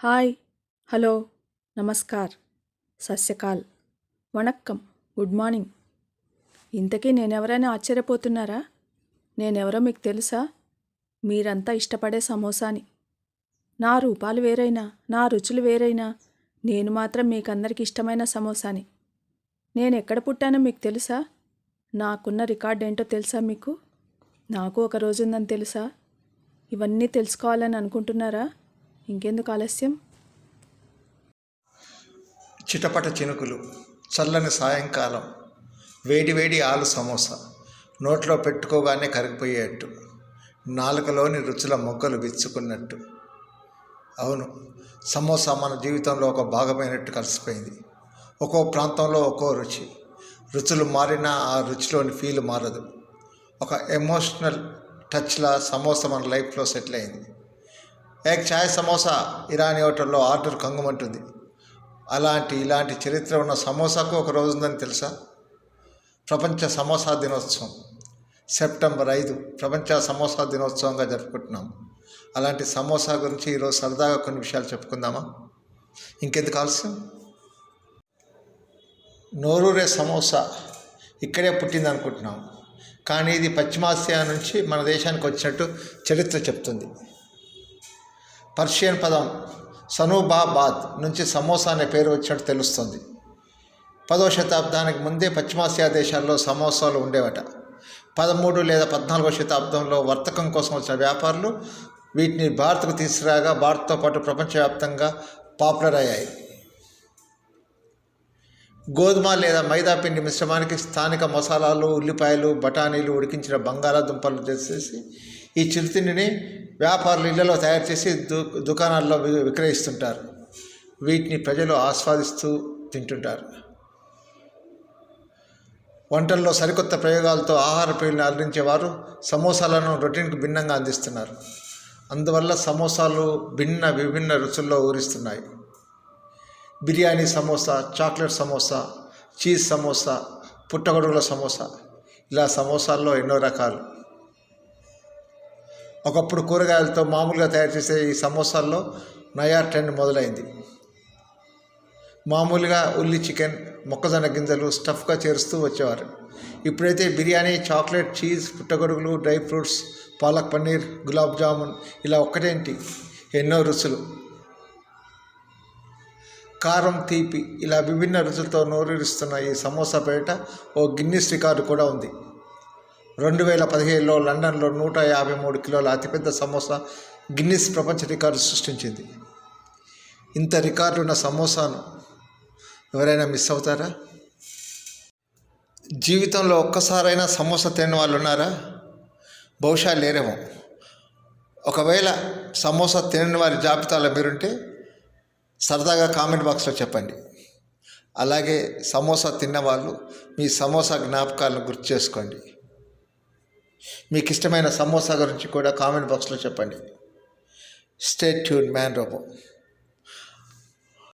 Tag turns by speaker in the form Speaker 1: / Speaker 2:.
Speaker 1: Hi hello నమస్కార్ సస్యకాల్ వణక్కం గుడ్ మార్నింగ్. ఇంతకీ నేనెవరైనా ఆశ్చర్యపోతున్నారా? నేనెవరో మీకు తెలుసా? మీరంతా ఇష్టపడే సమోసాని. నా రూపాలు వేరైనా నా రుచులు వేరైనా నేను మాత్రం మీకందరికి ఇష్టమైన సమోసాని. నేను ఎక్కడ పుట్టానో మీకు తెలుసా? నాకున్న రికార్డ్ ఏంటో తెలుసా మీకు? నాకు ఒక రోజు ఉందని తెలుసా? ఇవన్నీ తెలుసుకోవాలని అనుకుంటున్నారా? ఇంకెందుకు ఆలస్యం?
Speaker 2: చిటపట చినుకులు చల్లని సాయంకాలం వేడి వేడి ఆలు సమోసా నోట్లో పెట్టుకోగానే కరిగిపోయేట్టు నాలుకలోని రుచుల మొగ్గలు విచ్చుకున్నట్టు. అవును సమోసా మన జీవితంలో ఒక భాగమైనట్టు కలిసిపోయింది. ఒక్కో ప్రాంతంలో ఒక్కో రుచి. రుచులు మారినా ఆ రుచిలోని ఫీల్ మారదు. ఒక ఎమోషనల్ టచ్లా సమోసా మన లైఫ్లో సెటిల్ అయింది. ఏక్ ఛాయ్ సమోసా ఇరానీ హోటల్లో ఆర్డర్ కంగుమంటుంది. అలాంటి ఇలాంటి చరిత్ర ఉన్న సమోసాకు ఒక రోజు ఉందని తెలుసా? ప్రపంచ సమోసా దినోత్సవం. సెప్టెంబర్ ఐదు ప్రపంచ సమోసా దినోత్సవంగా జరుపుకుంటున్నాం. అలాంటి సమోసా గురించి ఈరోజు సరదాగా కొన్ని విషయాలు చెప్పుకుందామా? ఇంకెందుకు ఆలస్యం? నోరూరే సమోసా ఇక్కడే పుట్టింది అనుకుంటున్నాం కానీ ఇది పశ్చిమాసియా నుంచి మన దేశానికి వచ్చినట్టు చరిత్ర చెప్తుంది. పర్షియన్ పదం సనూబాబాద్ నుంచి సమోసా అనే పేరు వచ్చినట్టు తెలుస్తుంది. పదో శతాబ్దానికి ముందే పశ్చిమాసియా దేశాల్లో సమోసాలు ఉండేవట. పదమూడు లేదా పద్నాలుగో శతాబ్దంలో వర్తకం కోసం వచ్చిన వ్యాపారులు వీటిని భారత్కు తీసుకురాగా భారత్తో పాటు ప్రపంచవ్యాప్తంగా పాపులర్ అయ్యాయి. గోధుమ లేదా మైదా పిండి మిశ్రమానికి స్థానిక మసాలాలు ఉల్లిపాయలు బఠానీలు ఉడికించిన బంగాళాదుంపలు చేసేసి ఈ చిరుతిండిని వ్యాపారులు ఇళ్ళలో తయారు చేసి దు దుకాణాల్లో వి- విక్రయిస్తుంటారు. వీటిని ప్రజలు ఆస్వాదిస్తూ తింటుంటారు. వంటల్లో సరికొత్త ప్రయోగాలతో ఆహార ప్రియులను అలరించేవారు సమోసాలను రొటీన్కు భిన్నంగా అందిస్తున్నారు. అందువల్ల సమోసాలు భిన్న విభిన్న రుచుల్లో ఊరిస్తున్నాయి. బిర్యానీ సమోసా చాక్లెట్ సమోసా చీజ్ సమోసా పుట్టగొడుగుల సమోసా ఇలా సమోసాల్లో ఎన్నో రకాలు. ఒకప్పుడు కూరగాయలతో మామూలుగా తయారు చేసే ఈ సమోసాల్లో నయా ట్రెండ్ మొదలైంది. మామూలుగా ఉల్లి చికెన్ మొక్కజొన్న గింజలు స్టఫ్గా చేరుస్తూ వచ్చేవారు. ఇప్పుడైతే బిర్యానీ చాక్లెట్ చీజ్ పుట్టగొడుగులు డ్రై ఫ్రూట్స్ పాలక్ పన్నీర్ గులాబ్ జామున్ ఇలా ఒక్కటేంటి? ఎన్నో రుచులు. కారం తీపి ఇలా విభిన్న రుచులతో నోరూరిస్తున్న ఈ సమోసా పేరిట ఓ గిన్నిస్ రికార్డు కూడా ఉంది. రెండు వేల పదిహేడులో లండన్లో నూట యాభై మూడు కిలోల అతిపెద్ద సమోసా గిన్నిస్ ప్రపంచ రికార్డు సృష్టించింది. ఇంత రికార్డు ఉన్న సమోసాను ఎవరైనా మిస్ అవుతారా? జీవితంలో ఒక్కసారైనా సమోసా తినని వాళ్ళు ఉన్నారా? బహుశా లేరేమో. ఒకవేళ సమోసా తినని వారి జాబితాలో మీరుంటే సరదాగా కామెంట్ బాక్స్లో చెప్పండి. అలాగే సమోసా తిన్నవాళ్ళు మీ సమోసా జ్ఞాపకాలను గుర్తు చేసుకోండి. మీకు ఇష్టమైన సమోసా గురించి కూడా కామెంట్ బాక్స్లో చెప్పండి. State tune man robo